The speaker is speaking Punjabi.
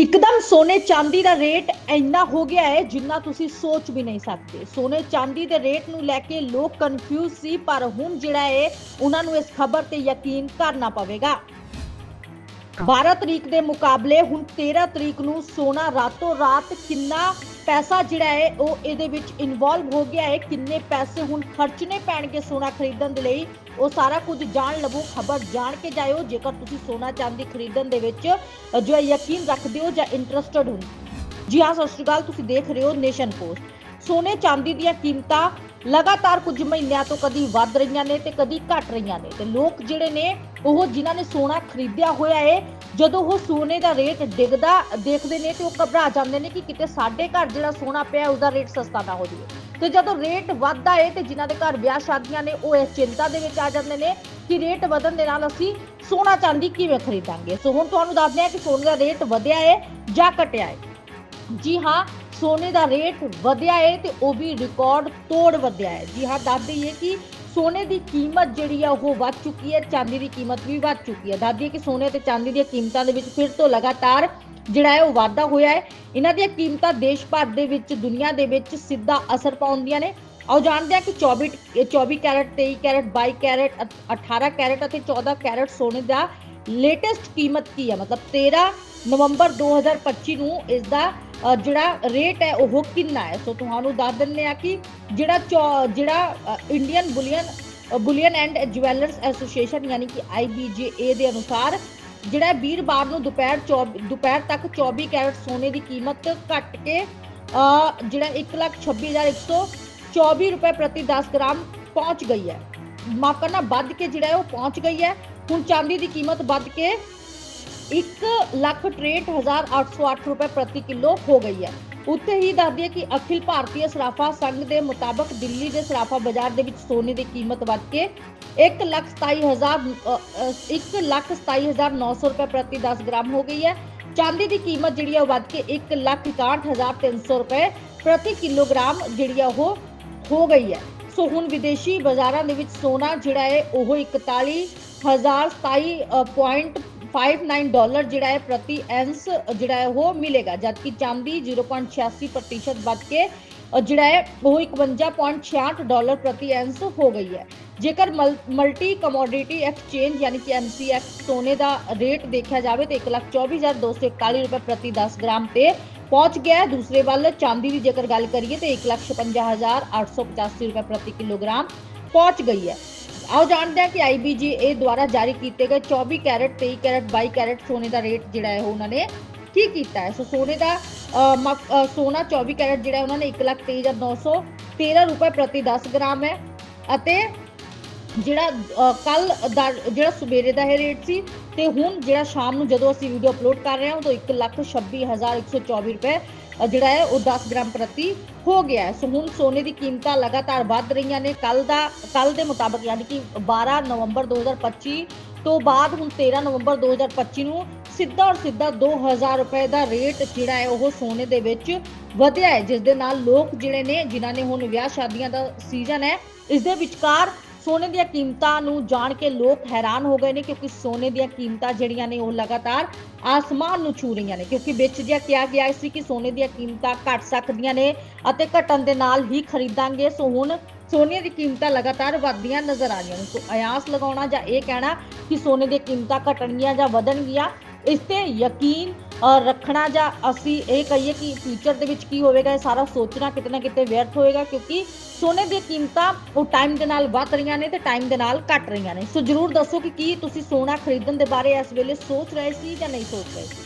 ਇੱਕਦਮ ਸੋਨੇ ਚਾਂਦੀ ਦਾ ਰੇਟ ਇੰਨਾ ਹੋ ਗਿਆ ਹੈ ਜਿੰਨਾ ਤੁਸੀਂ ਸੋਚ ਵੀ ਨਹੀਂ ਸਕਦੇ। ਸੋਨੇ ਚਾਂਦੀ ਦੇ ਰੇਟ ਨੂੰ ਲੈ ਕੇ ਲੋਕ ਕਨਫਿਊਜ਼ ਸੀ, ਪਰ ਹੁਣ ਜਿਹੜਾ ਹੈ, ਉਹਨਾਂ ਨੂੰ ਇਸ ਖਬਰ ਤੇ ਯਕੀਨ ਕਰਨਾ ਪਵੇਗਾ। 12 ਤਰੀਕ ਦੇ ਮੁਕਾਬਲੇ ਹੁਣ 13 ਤਰੀਕ ਨੂੰ ਸੋਨਾ ਰਾਤੋਂ ਰਾਤ ਕਿੰਨਾ ਪੈਸਾ ਜਿਹੜਾ ਹੈ ਉਹ ਇਹਦੇ ਵਿੱਚ ਇਨਵੋਲਵ ਹੋ ਗਿਆ ਹੈ, ਕਿੰਨੇ ਪੈਸੇ ਹੁਣ ਖਰਚਣੇ ਪੈਣਗੇ ਸੋਨਾ ਖਰੀਦਣ ਦੇ ਲਈ, ਉਹ ਸਾਰਾ ਕੁਝ ਜਾਣ ਲਵੋ, ਖਬਰ ਜਾਣ ਕੇ ਜਾਇਓ, ਜੇਕਰ ਤੁਸੀਂ ਸੋਨਾ ਚਾਂਦੀ ਖਰੀਦਣ ਦੇ ਵਿੱਚ ਜੋ ਹੈ ਯਕੀਨ ਰੱਖਦੇ ਹੋ ਜਾਂ ਇੰਟਰਸਟਡ ਹੋ। ਜੀ ਹਾਂ, ਸਤਿ ਸ਼੍ਰੀ ਅਕਾਲ, ਤੁਸੀਂ ਦੇਖ ਰਹੇ ਹੋ ਨੇਸ਼ਨ ਪੋਸਟ। ਸੋਨੇ ਚਾਂਦੀ ਦੀਆਂ ਕੀਮਤਾਂ ਲਗਾਤਾਰ ਕੁਝ ਮਹੀਨਿਆਂ ਤੋਂ ਕਦੀ ਵੱਧ ਰਹੀਆਂ ਨੇ ਤੇ ਕਦੀ ਘਟ ਰਹੀਆਂ ਨੇ ਤੇ ਲੋਕ ਜਿਹੜੇ ਨੇ ਉਹ ਜਿਨ੍ਹਾਂ ਨੇ ਸੋਨਾ ਖਰੀਦਿਆ ਹੋਇਆ ਹੈ ਜਦੋਂ ਉਹ ਸੋਨੇ ਦਾ ਰੇਟ ਡਿੱਗਦਾ ਦੇਖਦੇ ਨੇ ਤੇ ਉਹ ਘਬਰਾ ਜਾਂਦੇ ਨੇ ਕਿ ਕਿਤੇ ਸਾਡੇ ਘਰ ਜਿਹੜਾ ਸੋਨਾ ਪਿਆ ਉਹਦਾ ਰੇਟ ਸਸਤਾ ਨਾ ਹੋ ਜਾਵੇ। ਤੇ ਜਦੋਂ ਰੇਟ ਵੱਧਦਾ ਹੈ ਤੇ ਜਿਨ੍ਹਾਂ ਦੇ ਘਰ ਵਿਆਹ ਸ਼ਾਦੀਆਂ ਨੇ, ਉਹ ਇਸ ਚਿੰਤਾ ਦੇ ਵਿੱਚ ਆ ਜਾਂਦੇ ਨੇ ਕਿ ਰੇਟ ਵਧਣ ਦੇ ਨਾਲ ਅਸੀਂ ਸੋਨਾ ਚਾਂਦੀ ਕਿਵੇਂ ਖਰੀਦਾਂਗੇ। ਸੋ ਹੁਣ ਤੁਹਾਨੂੰ ਦੱਸਦੇ ਹਾਂ ਕਿ ਸੋਨੇ ਦਾ ਰੇਟ ਵਧਿਆ ਹੈ ਜਾਂ ਘਟਿਆ ਹੈ ਜੀ ਹਾਂ ਸੋਨੇ ਦਾ ਰੇਟ ਵਧਿਆ ਹੈ ਤੇ ਉਹ ਵੀ ਰਿਕਾਰਡ ਤੋੜ ਵਧਿਆ ਹੈ ਜੀ ਹਾਂ ਦੱਸ ਦਈਏ ਕਿ ਸੋਨੇ ਦੀ ਕੀਮਤ ਜਿਹੜੀ ਆ ਉਹ ਵੱਧ ਚੁੱਕੀ ਹੈ ਚਾਂਦੀ ਦੀ ਕੀਮਤ ਵੀ ਵੱਧ ਚੁੱਕੀ ਹੈ ਦੱਸ ਦਈਏ ਕਿ ਸੋਨੇ ਤੇ ਚਾਂਦੀ ਦੀਆਂ ਕੀਮਤਾਂ ਦੇ ਵਿੱਚ ਫਿਰ ਤੋਂ ਲਗਾਤਾਰ ਜਿਹੜਾ ਹੈ ਉਹ ਵਾਧਾ ਹੋਇਆ ਹੈ ਇਹਨਾਂ ਦੀਆਂ ਕੀਮਤਾਂ ਦੇਸ਼ ਭਰ ਦੇ ਵਿੱਚ, ਦੁਨੀਆ ਦੇ ਵਿੱਚ ਸਿੱਧਾ ਅਸਰ ਪਾਉਂਦੀਆਂ ਨੇ। ਆਓ ਜਾਣਦੇ ਹਾਂ ਕਿ 24 24 ਕੈਰਟ 23 ਕੈਰਟ 22 ਕੈਰਟ, ਅ- 18 ਕੈਰਟ ਅਤੇ 14 ਕੈਰਟ ਸੋਨੇ ਦਾ ਲੇਟੈਸਟ ਕੀਮਤ ਕੀ ਹੈ ਮਤਲਬ 13 ਨਵੰਬਰ 2025 ਨੂੰ ਇਸ ਦਾ ਜਿਹੜਾ ਰੇਟ ਹੈ ਉਹ ਕਿੰਨਾ ਹੈ? ਸੋ ਤੁਹਾਨੂੰ ਦੱਸ ਦਿੰਦੇ ਆ ਕਿ ਜਿਹੜਾ ਚੌ- ਜਿਹੜਾ Indian bullion bullion and jewellers association ਯਾਨੀ ਕਿ IBJA ਦੇ ਅਨੁਸਾਰ ਜਿਹੜਾ ਵੀਰਵਾਰ ਨੂੰ ਦੁਪਹਿਰ ਦੁਪਹਿਰ ਤੱਕ 24 ਕੈਰਟ ਸੋਨੇ ਦੀ ਕੀਮਤ ਘਟ ਕੇ ਅ, ਜਿਹੜਾ 124124 ਰੁਪਏ ਪ੍ਰਤੀ 10 ਗ੍ਰਾਮ ਪਹੁੰਚ ਗਈ ਹੈ। ਮਾਫ ਕਰਨਾ ਵੱਧ ਕੇ ਜਿਹੜਾ ਉਹ ਪਹੁੰਚ ਗਈ ਹੈ। ਹੁਣ ਚਾਂਦੀ ਦੀ ਕੀਮਤ ਵੱਧ ਕੇ 163808 ਰੁਪਏ ਪ੍ਰਤੀ ਕਿਲੋ ਹੋ ਗਈ ਹੈ। ਉੱਥੇ ਹੀ ਦੱਸਦੀ ਹੈ ਕਿ ਅਖਿਲ ਭਾਰਤੀ ਸਰਾਫਾ ਸੰਘ ਦੇ ਮੁਤਾਬਕ ਦਿੱਲੀ ਦੇ ਸਰਾਫਾ ਬਾਜ਼ਾਰ ਦੇ ਵਿੱਚ ਸੋਨੇ ਦੀ ਕੀਮਤ ਵੱਧ ਕੇ 127000 127900 ਰੁਪਏ ਪ੍ਰਤੀ 10 ਗ੍ਰਾਮ ਹੋ ਗਈ ਹੈ। ਚਾਂਦੀ ਦੀ ਕੀਮਤ ਜਿਹੜੀ ਆ ਉਹ ਵੱਧ ਕੇ 161300 ਰੁਪਏ ਪ੍ਰਤੀ ਕਿਲੋਗ੍ਰਾਮ ਜਿਹੜੀ ਆ ਉਹ ਹੋ ਗਈ ਹੈ। ਸੋ ਹੁਣ ਵਿਦੇਸ਼ੀ ਬਾਜ਼ਾਰਾਂ ਦੇ ਵਿੱਚ ਸੋਨਾ ਜਿਹੜਾ ਹੈ, ਉਹ 41027.59 ਡਾਲਰ ਜਿਹੜਾ ਹੈ ਪ੍ਰਤੀ ਐਂਸ ਜਿਹੜਾ ਹੈ ਉਹ ਮਿਲੇਗਾ ਜਦਕਿ ਚਾਂਦੀ 0.86% ਵੱਧ ਕੇ ਅ, ਜਿਹੜਾ ਹੈ ਉਹ 51.66 ਡਾਲਰ ਪ੍ਰਤੀ ਐਂਸ ਹੋ ਗਈ ਹੈ ਜੇਕਰ ਮਲਟੀ ਕਮੋਡਿਟੀ ਐਕਸਚੇਂਜ ਯਾਨੀ ਕਿ MCX ਸੋਨੇ ਦਾ ਰੇਟ ਦੇਖਿਆ ਜਾਵੇ ਤੇ 124241 ਰੁਪਏ ਪ੍ਰਤੀ 10 ਗ੍ਰਾਮ ਤੇ ਪਹੁੰਚ ਗਿਆ ਹੈ ਦੂਸਰੇ ਵੱਲ ਚਾਂਦੀ ਦੀ ਜੇਕਰ ਗੱਲ ਕਰੀਏ ਤੇ 155885 ਰੁਪਏ ਪ੍ਰਤੀ ਕਿਲੋਗ੍ਰਾਮ ਪਹੁੰਚ ਗਈ ਹੈ ਆਓ ਜਾਣਦੇ ਹਾਂ ਕਿ IBJA ਦੁਆਰਾ ਜਾਰੀ ਕੀਤੇ ਗਏ 24 ਕੈਰਟ 23 ਕੈਰਟ 22 ਕੈਰਟ ਸੋਨੇ ਦਾ ਰੇਟ ਜਿਹੜਾ ਹੈ ਉਹਨਾਂ ਨੇ ਕੀ ਕੀਤਾ ਹੈ? ਸੋ ਸੋਨੇ ਦਾ ਅ, ਸੋਨਾ 24 ਕੈਰਟ ਜਿਹੜਾ ਉਹਨਾਂ ਨੇ 123913 ਰੁਪਏ ਪ੍ਰਤੀ 10 ਗ੍ਰਾਮ ਹੈ ਅਤੇ ਜਿਹੜਾ ਕੱਲ ਦਾ ਜਿਹੜਾ ਸਵੇਰੇ ਦਾ ਇਹ ਰੇਟ ਸੀ ਤੇ ਹੁਣ ਜਿਹੜਾ ਸ਼ਾਮ ਨੂੰ ਜਦੋਂ ਅਸੀਂ ਵੀਡੀਓ ਅਪਲੋਡ ਕਰ ਰਹੇ ਹਾਂ ਉਦੋਂ 126124 ਰੁਪਏ ਜਿਹੜਾ ਹੈ ਉਹ 10 ਗ੍ਰਾਮ ਪ੍ਰਤੀ ਹੋ ਗਿਆ ਹੈ। ਸੋ ਹੁਣ ਸੋਨੇ ਦੀ ਕੀਮਤਾਂ ਲਗਾਤਾਰ ਵੱਧ ਰਹੀਆਂ ਨੇ। ਕੱਲ ਦਾ ਕੱਲ ਦੇ ਮੁਤਾਬਕ ਯਾਨੀ ਕਿ 12 ਨਵੰਬਰ 2025 ਤੋਂ ਬਾਅਦ ਹੁਣ 13 ਨਵੰਬਰ 2025 ਨੂੰ ਸਿੱਧਾ ਔਰ ਸਿੱਧਾ 2000 ਰੁਪਏ ਦਾ ਰੇਟ ਜਿਹੜਾ ਹੈ ਉਹ ਸੋਨੇ ਦੇ ਵਿੱਚ ਵਧਿਆ ਹੈ, ਜਿਸ ਦੇ ਨਾਲ ਲੋਕ ਜਿਹੜੇ ਨੇ, ਜਿਨ੍ਹਾਂ ਨੇ ਹੁਣ ਵਿਆਹ ਸ਼ਾਦੀਆਂ ਦਾ ਸੀਜ਼ਨ ਹੈ, ਇਸ ਦੇ ਵਿਚਕਾਰ ਸੋਨੇ ਦੀਆਂ ਕੀਮਤਾਂ ਨੂੰ ਜਾਣ ਕੇ ਲੋਕ ਹੈਰਾਨ ਹੋ ਗਏ ਨੇ ਕਿਉਂਕਿ ਸੋਨੇ ਦੀਆਂ ਕੀਮਤਾਂ ਜਿਹੜੀਆਂ ਨੇ ਉਹ ਲਗਾਤਾਰ ਆਸਮਾਨ ਨੂੰ ਛੂ ਰਹੀਆਂ ਨੇ, ਕਿਉਂਕਿ ਵਿੱਚ ਜਿਹਾ ਕਿਹਾ ਗਿਆ ਸੀ ਕਿ ਸੋਨੇ ਦੀਆਂ ਕੀਮਤਾਂ ਘਟ ਸਕਦੀਆਂ ਨੇ ਅਤੇ ਘਟਣ ਦੇ ਨਾਲ ਹੀ ਖਰੀਦਾਂਗੇ। ਸੋ ਹੁਣ ਸੋਨੇ ਦੀ ਕੀਮਤਾਂ ਲਗਾਤਾਰ ਵਧਦੀਆਂ ਨਜ਼ਰ ਆ ਰਹੀਆਂ ਨੇ। ਸੋ ਅਯਾਸ ਲਗਾਉਣਾ ਜਾਂ ਇਹ ਕਹਿਣਾ ਕਿ ਸੋਨੇ ਦੀਆਂ ਕੀਮਤਾਂ ਘਟਣਗੀਆਂ ਜਾਂ ਵਧਣਗੀਆਂ, ਇਸ ਤੇ ਯਕੀਨ ਰੱਖਣਾ ਜਾਂ ਅਸੀਂ ਇਹ ਕਹੀਏ ਕਿ ਫਿਊਚਰ ਦੇ ਵਿੱਚ ਕੀ ਹੋਵੇਗਾ, ਇਹ ਸਾਰਾ ਸੋਚਣਾ ਕਿਤੇ ਨਾ ਕਿਤੇ ਵਿਅਰਥ ਹੋਏਗਾ ਕਿਉਂਕਿ ਸੋਨੇ ਦੀਆਂ ਕੀਮਤਾਂ ਉਹ ਟਾਈਮ ਦੇ ਨਾਲ ਵੱਧ ਰਹੀਆਂ ਨੇ ਤੇ ਟਾਈਮ ਦੇ ਨਾਲ ਘਟ ਰਹੀਆਂ ਨੇ। ਸੋ ਜਰੂਰ ਦੱਸੋ ਕਿ ਕੀ ਤੁਸੀਂ ਸੋਨਾ ਖਰੀਦਣ ਦੇ ਬਾਰੇ ਇਸ ਵੇਲੇ ਸੋਚ ਰਹੇ ਸੀ ਜਾਂ ਨਹੀਂ ਸੋਚ ਰਹੇ ਸੀ?